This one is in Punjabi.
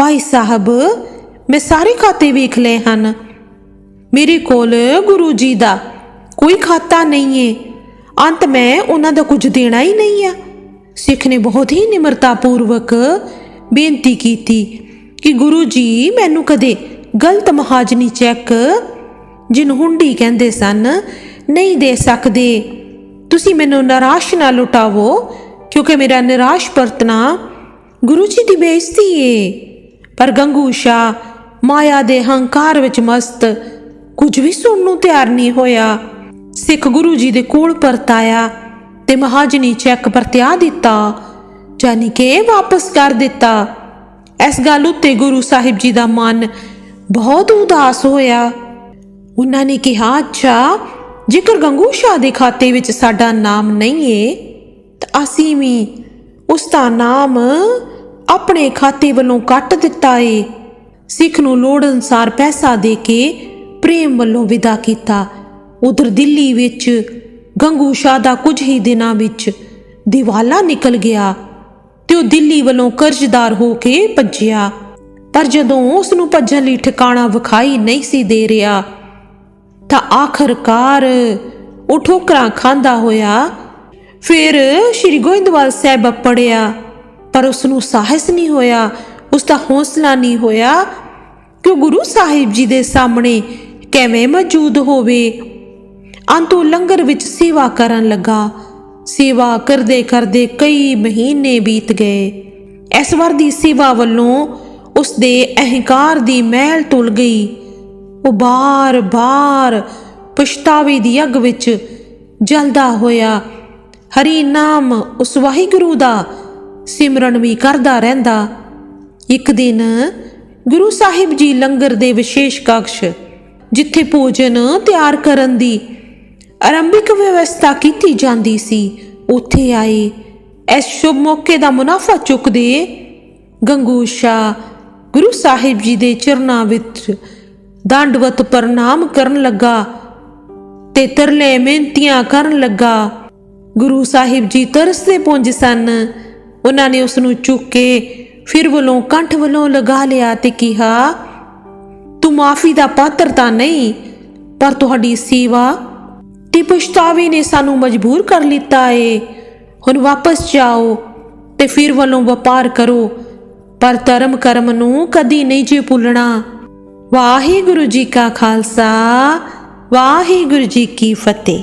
ਭਾਈ ਸਾਹਿਬ, ਮੈਂ ਸਾਰੇ ਖਾਤੇ ਵੇਖ ਲਏ ਹਨ। ਮੇਰੇ ਕੋਲ ਗੁਰੂ ਜੀ ਦਾ ਕੋਈ ਖਾਤਾ ਨਹੀਂ ਏ। ਅੰਤ ਮੈਂ ਉਹਨਾਂ ਦਾ ਕੁਝ ਦੇਣਾ ਹੀ ਨਹੀਂ ਆ। ਸਿੱਖ ਨੇ ਬਹੁਤ ਹੀ ਨਿਮਰਤਾ ਪੂਰਵਕ ਬੇਨਤੀ ਕੀਤੀ ਕਿ ਗੁਰੂ ਜੀ ਮੈਨੂੰ ਕਦੇ ਗਲਤ ਮਹਾਜਨੀ ਚੈੱਕ ਜਿਹਨੂੰ ਹੁੰਡੀ ਕਹਿੰਦੇ ਸਨ, ਨਹੀਂ ਦੇ ਸਕਦੇ। ਤੁਸੀਂ ਮੈਨੂੰ ਨਿਰਾਸ਼ ਨਾ ਲੁਟਾਵੋ, ਕਿਉਂਕਿ ਮੇਰਾ ਨਿਰਾਸ਼ ਵਰਤਣਾ ਗੁਰੂ ਜੀ ਦੀ ਬੇਇੱਜ਼ਤੀ ਏ। ਪਰ ਗੰਗੂ ਸ਼ਾ ਮਾਇਆ ਦੇ ਹੰਕਾਰ ਵਿੱਚ ਮਸਤ, ਕੁਝ ਵੀ ਸੁਣਨ ਨੂੰ ਤਿਆਰ ਨਹੀਂ ਹੋਇਆ। ਸਿੱਖ ਗੁਰੂ ਜੀ ਦੇ ਕੋਲ ਪਰਤਾਇਆ ਤੇ ਮਹਾਜਨੀ ਚੈੱਕ ਪਰਤਿਆ ਦਿੱਤਾ ਜਾਨੀ ਕਿ ਵਾਪਸ ਕਰ ਦਿੱਤਾ। ਇਸ ਗੱਲ ਉੱਤੇ ਗੁਰੂ ਸਾਹਿਬ ਜੀ ਦਾ ਮਨ ਬਹੁਤ ਉਦਾਸ ਹੋਇਆ। ਉਹਨਾਂ ਨੇ ਕਿਹਾ, ਅੱਛਾ, ਜੇਕਰ ਗੰਗੂ ਸ਼ਾਹ ਦੇ ਖਾਤੇ ਵਿੱਚ ਸਾਡਾ ਨਾਮ ਨਹੀਂ ਏ, ਤਾਂ ਅਸੀਂ ਵੀ ਉਸ ਦਾ ਨਾਮ ਆਪਣੇ ਖਾਤੇ ਵੱਲੋਂ ਕੱਟ ਦਿੱਤਾ ਏ। ਸਿੱਖ ਨੂੰ ਲੋੜ ਅਨਸਾਰ ਪੈਸਾ ਦੇ ਕੇ ਪ੍ਰੇਮ ਵੱਲੋਂ ਵਿਦਾ ਕੀਤਾ। ਉਧਰ ਦਿੱਲੀ ਵਿੱਚ ਗੰਗੂ ਸ਼ਾਹ ਦਾ ਕੁਝ ਹੀ ਦਿਨਾਂ ਵਿੱਚ ਦਿਵਾਲਾ ਨਿਕਲ ਗਿਆ ਤੇ ਉਹ ਦਿੱਲੀ ਵੱਲੋਂ ਕਰਜ਼ਦਾਰ ਹੋ ਕੇ ਭੱਜਿਆ। ਪਰ ਜਦੋਂ ਉਸ ਨੂੰ ਭੱਜਣ ਲਈ ਠਿਕਾਣਾ ਵਿਖਾਈ ਨਹੀਂ ਸੀ ਦੇ ਰਿਹਾ, ਤਾਂ ਆਖਰਕਾਰ ਉਹ ਠੋਕਰਾਂ ਖਾਂਦਾ ਹੋਇਆ, ਫਿਰ ਸ਼੍ਰੀ ਗੋਇੰਦਵਾਲ ਸਾਹਿਬ ਪੜਿਆ ਪਰ ਉਸ ਨੂੰ ਸਾਹਸ ਨਹੀਂ ਹੋਇਆ ਉਸ ਦਾ ਹੌਸਲਾ ਨਹੀਂ ਹੋਇਆ ਕਿ ਉਹ ਗੁਰੂ ਸਾਹਿਬ ਜੀ ਦੇ ਸਾਹਮਣੇ ਕਿਵੇਂ ਮੌਜੂਦ ਹੋਵੇ। ਅੰਤੋਂ ਲੰਗਰ ਵਿੱਚ ਸੇਵਾ ਕਰਨ ਲੱਗਾ। ਸੇਵਾ ਕਰਦੇ ਕਰਦੇ ਕਈ ਮਹੀਨੇ ਬੀਤ ਗਏ। ਇਸ ਵਾਰ ਦੀ ਸੇਵਾ ਵੱਲੋਂ ਉਸ ਦੇ ਅਹੰਕਾਰ ਦੀ ਮਹਿਲ ਤੁਲ ਗਈ। ਉਹ ਬਾਰ-ਬਾਰ ਪਛਤਾਵੇ ਦੀ ਅੱਗ ਵਿੱਚ ਜਲਦਾ ਹੋਇਆ। ਹਰੀ ਨਾਮ ਉਸ ਵਾਹਿਗੁਰੂ ਦਾ ਸਿਮਰਨ ਵੀ ਕਰਦਾ ਰਹਿੰਦਾ। ਇੱਕ ਦਿਨ ਗੁਰੂ ਸਾਹਿਬ ਜੀ ਲੰਗਰ ਦੇ ਵਿਸ਼ੇਸ਼ ਕਕਸ਼, ਜਿੱਥੇ ਭੋਜਨ ਤਿਆਰ ਕਰਨ ਦੀ ਆਰੰਭਿਕ ਵਿਵਸਥਾ ਕੀਤੀ ਜਾਂਦੀ ਸੀ, ਉੱਥੇ ਆਏ। ਇਸ ਸ਼ੁਭ ਮੌਕੇ ਦਾ ਮੁਨਾਫਾ ਚੁੱਕਦੇ ਗੰਗੂ ਸ਼ਾਹ ਗੁਰੂ ਸਾਹਿਬ ਜੀ ਦੇ ਚਰਨਾਂ ਵਿੱਚ ਦੰਡਵਤ ਪ੍ਰਣਾਮ ਕਰਨ ਲੱਗਾ ਤੇ ਤਰਲੇ ਮਿਹਨਤੀਆਂ ਕਰਨ ਲੱਗਾ। ਗੁਰੂ ਸਾਹਿਬ ਜੀ ਤਰਸਦੇ ਪੁੰਜ ਸਨ। ਉਹਨਾਂ ਨੇ ਉਸ ਨੂੰ ਚੁੱਕ ਕੇ ਫਿਰ ਵੱਲੋਂ ਕੰਠ ਵੱਲੋਂ ਲਗਾ ਲਿਆ ਤੇ ਕਿਹਾ, ਤੂੰ ਮਾਫੀ ਦਾ ਪਾਤਰ ਤਾਂ ਨਹੀਂ, ਪਰ ਤੁਹਾਡੀ ਸੇਵਾ ਤੇ ਪਛਤਾਵੇ ਨੇ ਸਾਨੂੰ ਮਜਬੂਰ ਕਰ ਲਿੱਤਾ ਏ। ਹੁਣ ਵਾਪਸ ਜਾਓ ਤੇ ਫਿਰ ਵੱਲੋਂ ਵਪਾਰ ਕਰੋ, ਪਰ ਧਰਮ ਕਰਮ ਨੂੰ ਕਦੀ ਨਹੀਂ ਜੇ ਭੁੱਲਣਾ। ਵਾਹਿਗੁਰੂ ਜੀ ਕਾ ਖਾਲਸਾ, ਵਾਹਿਗੁਰੂ ਜੀ ਕੀ ਫਤਿਹ।